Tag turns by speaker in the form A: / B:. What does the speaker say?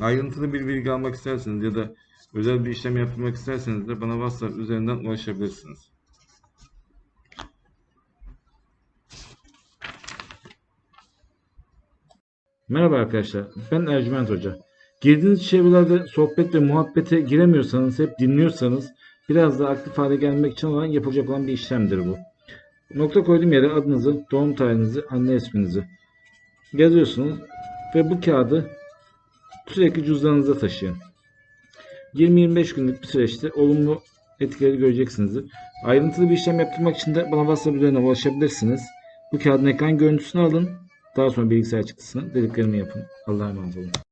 A: Ayrıntılı bir bilgi almak isterseniz ya da özel bir işlem yaptırmak isterseniz de bana WhatsApp üzerinden ulaşabilirsiniz.
B: Merhaba arkadaşlar, ben Ercüment Hoca. Girdiğiniz çevrelerde sohbet ve muhabbete giremiyorsanız, hep dinliyorsanız biraz daha aktif hale gelmek için olan yapılacak olan bir işlemdir bu. Nokta koyduğum yere adınızı, doğum tarihinizi, anne isminizi yazıyorsunuz ve bu kağıdı sürekli cüzdanınızda taşıyın. 20-25 günlük bir süreçte olumlu etkileri göreceksinizdir. Ayrıntılı bir işlem yaptırmak için de bana WhatsApp üzerinden ulaşabilirsiniz. Bu kağıdın ekran görüntüsünü alın. Daha sonra bilgisayar çıktısını dediklerimi yapın. Allah'a emanet olun.